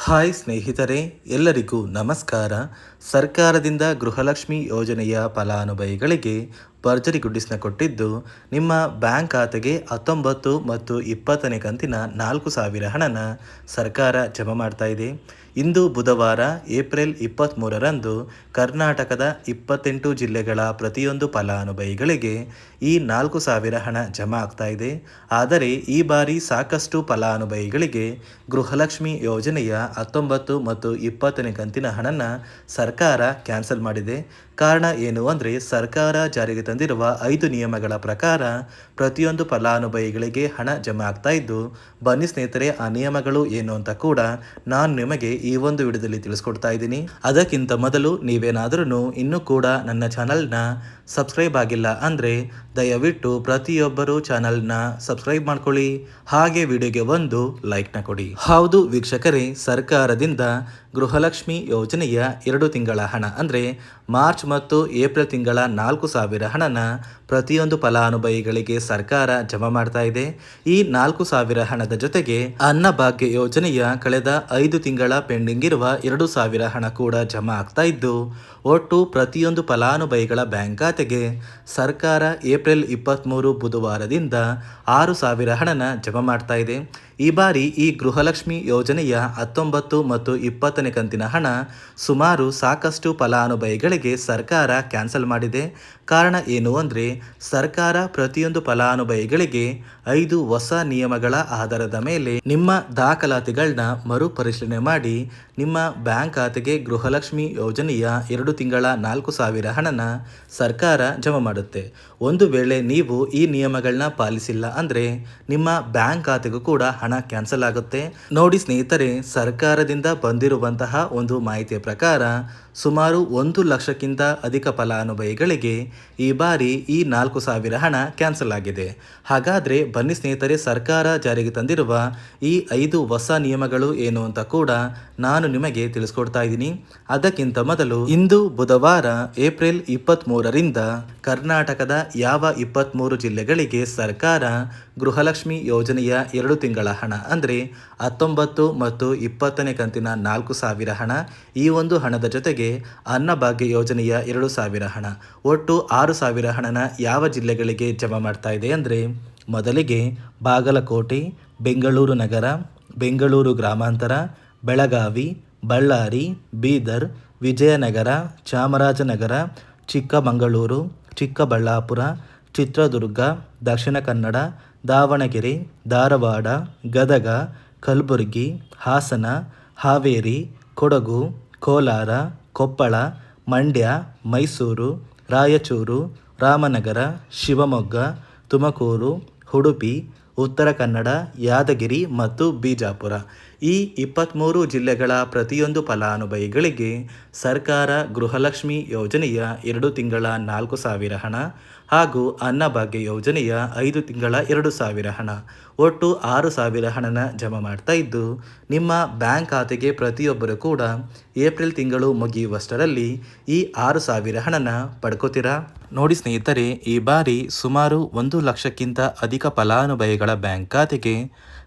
Hi ಸ್ನೇಹಿತರೆ ಎಲ್ಲರಿಗೂ ನಮಸ್ಕಾರ. ಸರ್ಕಾರದಿಂದ ಗೃಹಲಕ್ಷ್ಮಿ ಯೋಜನೆಯ ಫಲಾನುಭವಿಗಳಿಗೆ ಭರ್ಜರಿ ಗುಡ್ಡಿಸ್ನ ಕೊಟ್ಟಿದ್ದು ನಿಮ್ಮ ಬ್ಯಾಂಕ್ ಖಾತೆಗೆ ಹತ್ತೊಂಬತ್ತು ಮತ್ತು ಇಪ್ಪತ್ತನೇ ಕಂತಿನ ನಾಲ್ಕು ಸಾವಿರ ಹಣನ ಸರ್ಕಾರ ಜಮಾ ಮಾಡ್ತಾ ಇದೆ. ಇಂದು ಬುಧವಾರ, ಏಪ್ರಿಲ್ ಇಪ್ಪತ್ತ್ಮೂರರಂದು ಕರ್ನಾಟಕದ ಇಪ್ಪತ್ತೆಂಟು ಜಿಲ್ಲೆಗಳ ಪ್ರತಿಯೊಂದು ಫಲಾನುಭವಿಗಳಿಗೆ ಈ ನಾಲ್ಕು ಸಾವಿರ ಹಣ ಜಮಾ ಆಗ್ತಾ ಇದೆ. ಆದರೆ ಈ ಬಾರಿ ಸಾಕಷ್ಟು ಫಲಾನುಭವಿಗಳಿಗೆ ಗೃಹಲಕ್ಷ್ಮಿ ಯೋಜನೆಯ ಹತ್ತೊಂಬತ್ತು ಮತ್ತು ಇಪ್ಪತ್ತನೇ ಕಂತಿನ ಹಣನ ಸರ್ಕಾರ ಕ್ಯಾನ್ಸಲ್ ಮಾಡಿದೆ. ಕಾರಣ ಏನು ಅಂದರೆ ಸರ್ಕಾರ ಜಾರಿಗೆ ತಂದಿರುವ ಐದು ನಿಯಮಗಳ ಪ್ರಕಾರ ಪ್ರತಿಯೊಂದು ಫಲಾನುಭವಿಗಳಿಗೆ ಹಣ ಜಮಾ ಆಗ್ತಾ ಇದ್ದು, ಬನ್ನಿ ಸ್ನೇಹಿತರೆ, ಆ ನಿಯಮಗಳು ಏನು ಅಂತ ಕೂಡ ನಾನು ನಿಮಗೆ ಈ ಒಂದು ವಿಡಿಯೋದಲ್ಲಿ ತಿಳಿಸ್ಕೊಡ್ತಾ ಇದ್ದೀನಿ. ಅದಕ್ಕಿಂತ ಮೊದಲು ನೀವೇನಾದರೂ ಇನ್ನೂ ಕೂಡ ನನ್ನ ಚಾನಲ್ನ ಸಬ್ಸ್ಕ್ರೈಬ್ ಆಗಿಲ್ಲ ಅಂದರೆ ದಯವಿಟ್ಟು ಪ್ರತಿಯೊಬ್ಬರು ಚಾನಲ್ನ ಸಬ್ಸ್ಕ್ರೈಬ್ ಮಾಡ್ಕೊಳ್ಳಿ. ಹಾಗೆ ವಿಡಿಯೋಗೆ ಒಂದು ಲೈಕ್ನ ಕೊಡಿ. ಹೌದು ವೀಕ್ಷಕರೇ, ಸರ್ಕಾರದಿಂದ ಗೃಹಲಕ್ಷ್ಮಿ ಯೋಜನೆಯ ಎರಡು ತಿಂಗಳ ಹಣ ಅಂದರೆ ಮಾರ್ಚ್ ಮತ್ತು ಏಪ್ರಿಲ್ ತಿಂಗಳ ನಾಲ್ಕು ಸಾವಿರ ಹಣನ ಪ್ರತಿಯೊಂದು ಫಲಾನುಭವಿಗಳಿಗೆ ಸರ್ಕಾರ ಜಮಾ ಮಾಡ್ತಾ ಇದೆ. ಈ ನಾಲ್ಕು ಸಾವಿರ ಹಣದ ಜೊತೆಗೆ ಅನ್ನಭಾಗ್ಯ ಯೋಜನೆಯ ಕಳೆದ ಐದು ತಿಂಗಳ ಪೆಂಡಿಂಗ್ ಇರುವ ಎರಡು ಸಾವಿರ ಹಣ ಕೂಡ ಜಮಾ ಆಗ್ತಾ ಇದ್ದು, ಒಟ್ಟು ಪ್ರತಿಯೊಂದು ಫಲಾನುಭವಿಗಳ ಬ್ಯಾಂಕ್ ಖಾತೆಗೆ ಸರ್ಕಾರ ಏಪ್ರಿಲ್ ಇಪ್ಪತ್ತ್ಮೂರು ಬುಧವಾರದಿಂದ ಆರು ಸಾವಿರ ಹಣನ ಜಮಾ ಮಾಡ್ತಾ ಇದೆ. ಈ ಬಾರಿ ಈ ಗೃಹಲಕ್ಷ್ಮಿ ಯೋಜನೆಯ ಹತ್ತೊಂಬತ್ತು ಮತ್ತು ಇಪ್ಪತ್ತನೇ ಕಂತಿನ ಹಣ ಸುಮಾರು ಸಾಕಷ್ಟು ಫಲಾನುಭವಿಗಳಿಗೆ ಸರ್ಕಾರ ಕ್ಯಾನ್ಸಲ್ ಮಾಡಿದೆ. ಕಾರಣ ಏನು ಅಂದರೆ, ಸರ್ಕಾರ ಪ್ರತಿಯೊಂದು ಫಲಾನುಭವಿಗಳಿಗೆ ಐದು ಹೊಸ ನಿಯಮಗಳ ಆಧಾರದ ಮೇಲೆ ನಿಮ್ಮ ದಾಖಲಾತಿಗಳನ್ನ ಮರುಪರಿಶೀಲನೆ ಮಾಡಿ ನಿಮ್ಮ ಬ್ಯಾಂಕ್ ಖಾತೆಗೆ ಗೃಹಲಕ್ಷ್ಮಿ ಯೋಜನೆಯ ಎರಡು ತಿಂಗಳ ನಾಲ್ಕು ಸಾವಿರ ಹಣನ ಸರ್ಕಾರ ಜಮಾ ಮಾಡುತ್ತೆ. ಒಂದು ವೇಳೆ ನೀವು ಈ ನಿಯಮಗಳನ್ನ ಪಾಲಿಸಿಲ್ಲ ಅಂದರೆ ನಿಮ್ಮ ಬ್ಯಾಂಕ್ ಖಾತೆಗೂ ಕೂಡ ಕ್ಯಾನ್ಸಲ್ ಆಗುತ್ತೆ. ನೋಡಿ ಸ್ನೇಹಿತರೆ, ಸರ್ಕಾರದಿಂದ ಬಂದಿರುವಂತಹ ಒಂದು ಮಾಹಿತಿಯ ಪ್ರಕಾರ ಸುಮಾರು ಒಂದು ಲಕ್ಷಕ್ಕಿಂತ ಅಧಿಕ ಫಲಾನುಭವಿಗಳಿಗೆ ಈ ಬಾರಿ ಈ ನಾಲ್ಕು ಸಾವಿರ ಹಣ ಕ್ಯಾನ್ಸಲ್ ಆಗಿದೆ. ಹಾಗಾದರೆ ಬನ್ನಿ ಸ್ನೇಹಿತರೆ, ಸರ್ಕಾರ ಜಾರಿಗೆ ತಂದಿರುವ ಈ ಐದು ಹೊಸ ನಿಯಮಗಳು ಏನು ಅಂತ ಕೂಡ ನಾನು ನಿಮಗೆ ತಿಳಿಸ್ಕೊಡ್ತಾ ಇದ್ದೀನಿ. ಅದಕ್ಕಿಂತ ಮೊದಲು ಇಂದು ಬುಧವಾರ ಏಪ್ರಿಲ್ ಇಪ್ಪತ್ತ್ಮೂರರಿಂದ ಕರ್ನಾಟಕದ ಯಾವ ಇಪ್ಪತ್ತ್ಮೂರು ಜಿಲ್ಲೆಗಳಿಗೆ ಸರ್ಕಾರ ಗೃಹಲಕ್ಷ್ಮಿ ಯೋಜನೆಯ ಎರಡು ತಿಂಗಳ ಹಣ, ಅಂದರೆ ಹತ್ತೊಂಬತ್ತು ಮತ್ತು ಇಪ್ಪತ್ತನೇ ಕಂತಿನ ನಾಲ್ಕು ಸಾವಿರ ಹಣ. ಈ ಒಂದು ಹಣದ ಜೊತೆಗೆ ಅನ್ನಭಾಗ್ಯ ಯೋಜನೆಯ ಎರಡು ಸಾವಿರ ಹಣ. ಒಟ್ಟು ಆರು ಸಾವಿರ ಹಣನ ಯಾವ ಜಿಲ್ಲೆಗಳಿಗೆ ಜಮಾ ಮಾಡ್ತಾ ಇದೆ ಅಂದರೆ ಮೊದಲಿಗೆ ಬಾಗಲಕೋಟೆ, ಬೆಂಗಳೂರು ನಗರ, ಬೆಂಗಳೂರು ಗ್ರಾಮಾಂತರ, ಬೆಳಗಾವಿ, ಬಳ್ಳಾರಿ, ಬೀದರ್, ವಿಜಯನಗರ, ಚಾಮರಾಜನಗರ, ಚಿಕ್ಕಮಗಳೂರು, ಚಿಕ್ಕಬಳ್ಳಾಪುರ, ಚಿತ್ರದುರ್ಗ, ದಕ್ಷಿಣ ಕನ್ನಡ ದಾವಣಗೆರೆ, ಧಾರವಾಡ, ಗದಗ, ಕಲಬುರಗಿ, ಹಾಸನ, ಹಾವೇರಿ, ಕೊಡಗು, ಕೋಲಾರ, ಕೊಪ್ಪಳ, ಮಂಡ್ಯ, ಮೈಸೂರು, ರಾಯಚೂರು, ರಾಮನಗರ, ಶಿವಮೊಗ್ಗ, ತುಮಕೂರು, ಉಡುಪಿ, ಉತ್ತರ ಕನ್ನಡ, ಯಾದಗಿರಿ ಮತ್ತು ಬಿಜಾಪುರ. ಈ ಇಪ್ಪತ್ತ್ಮೂರು ಜಿಲ್ಲೆಗಳ ಪ್ರತಿಯೊಂದು ಫಲಾನುಭವಿಗಳಿಗೆ ಸರ್ಕಾರ ಗೃಹಲಕ್ಷ್ಮಿ ಯೋಜನೆಯ ಎರಡು ತಿಂಗಳ ನಾಲ್ಕು ಸಾವಿರ ಹಣ ಹಾಗೂ ಅನ್ನಭಾಗ್ಯ ಯೋಜನೆಯ ಐದು ತಿಂಗಳ ಎರಡು ಸಾವಿರ ಹಣ. ಒಟ್ಟು ಆರು ಸಾವಿರ ಹಣನ ಜಮಾ ಮಾಡ್ತಾ ಇದ್ದು, ನಿಮ್ಮ ಬ್ಯಾಂಕ್ ಖಾತೆಗೆ ಪ್ರತಿಯೊಬ್ಬರು ಕೂಡ ಏಪ್ರಿಲ್ ತಿಂಗಳು ಮುಗಿಯುವಷ್ಟರಲ್ಲಿ ಈ ಆರು ಸಾವಿರ ಹಣನ ಪಡ್ಕೋತೀರಾ? ನೋಡಿ ಸ್ನೇಹಿತರೆ, ಈ ಬಾರಿ ಸುಮಾರು ಒಂದು ಲಕ್ಷಕ್ಕಿಂತ ಅಧಿಕ ಫಲಾನುಭವಿಗಳ ಬ್ಯಾಂಕ್ ಖಾತೆಗೆ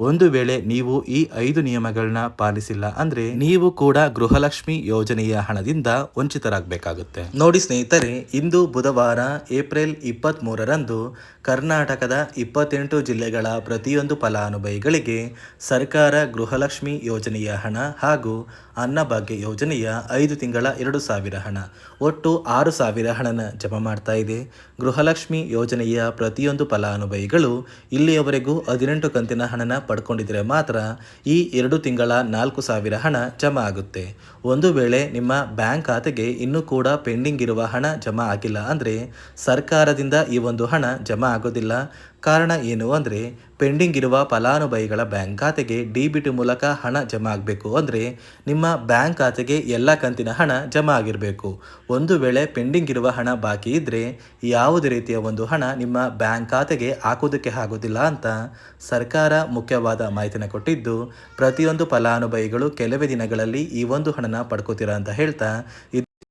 ಒಂದು ವೇಳೆ ನೀವು ಈ ಐದು ನಿಯಮಗಳನ್ನ ಪಾಲಿಸಿಲ್ಲ ಅಂದ್ರೆ ನೀವು ಕೂಡ ಗೃಹಲಕ್ಷ್ಮಿ ಯೋಜನೆಯ ಹಣದಿಂದ ವಂಚಿತರಾಗಬೇಕಾಗುತ್ತೆ. ನೋಡಿ ಸ್ನೇಹಿತರೆ, ಇಂದು ಬುಧವಾರ ಏಪ್ರಿಲ್ ಇಪ್ಪತ್ತ್ ಮೂರರಂದು ಕರ್ನಾಟಕದ ಇಪ್ಪತ್ತೆಂಟು ಜಿಲ್ಲೆಗಳ ಪ್ರತಿಯೊಂದು ಫಲಾನುಭವಿಗಳಿಗೆ ಸರ್ಕಾರ ಗೃಹಲಕ್ಷ್ಮಿ ಯೋಜನೆಯ ಹಣ ಹಾಗೂ ಅನ್ನಭಾಗ್ಯ ಯೋಜನೆಯ ಐದು ತಿಂಗಳ ಎರಡು ಸಾವಿರ ಹಣ. ಒಟ್ಟು ಆರು ಸಾವಿರ ಹಣನ ಜಮಾ ಮಾಡ್ತಾ ಇದೆ. ಗೃಹಲಕ್ಷ್ಮಿ ಯೋಜನೆಯ ಪ್ರತಿಯೊಂದು ಫಲಾನುಭವಿಗಳು ಇಲ್ಲಿಯವರೆಗೂ ಹದಿನೆಂಟು ಕಂತಿನ ಹಣನ ಪಡ್ಕೊಂಡಿದ್ರೆ ಮಾತ್ರ ಈ ಎರಡು ತಿಂಗಳ ನಾಲ್ಕು ಸಾವಿರ ಹಣ ಜಮಾ ಆಗುತ್ತೆ. ಒಂದು ವೇಳೆ ನಿಮ್ಮ ಬ್ಯಾಂಕ್ ಖಾತೆಗೆ ಇನ್ನೂ ಕೂಡ ಪೆಂಡಿಂಗ್ ಇರುವ ಹಣ ಜಮಾ ಆಗಿಲ್ಲ ಅಂದರೆ ಸರ್ಕಾರದಿಂದ ಈ ಒಂದು ಹಣ ಜಮಾ ಆಗೋದಿಲ್ಲ. ಕಾರಣ ಏನು ಅಂದರೆ ಪೆಂಡಿಂಗ್ ಇರುವ ಫಲಾನುಭವಿಗಳ ಬ್ಯಾಂಕ್ ಖಾತೆಗೆ ಡಿ ಬಿ ಟಿ ಮೂಲಕ ಹಣ ಜಮಾ ಆಗಬೇಕು ಅಂದರೆ, ನಿಮ್ಮ ಬ್ಯಾಂಕ್ ಖಾತೆಗೆ ಎಲ್ಲ ಕಂತಿನ ಹಣ ಜಮಾ ಆಗಿರಬೇಕು. ಒಂದು ವೇಳೆ ಪೆಂಡಿಂಗ್ ಇರುವ ಹಣ ಬಾಕಿ ಇದ್ದರೆ ಯಾವುದೇ ರೀತಿಯ ಒಂದು ಹಣ ನಿಮ್ಮ ಬ್ಯಾಂಕ್ ಖಾತೆಗೆ ಹಾಕೋದಕ್ಕೆ ಆಗೋದಿಲ್ಲ ಅಂತ ಸರ್ಕಾರ ಮುಖ್ಯವಾದ ಮಾಹಿತಿನ ಕೊಟ್ಟಿದ್ದು, ಪ್ರತಿಯೊಂದು ಫಲಾನುಭವಿಗಳು ಕೆಲವೇ ದಿನಗಳಲ್ಲಿ ಈ ಒಂದು ಹಣನ ಪಡ್ಕೋತೀರಾ ಅಂತ ಹೇಳ್ತಾ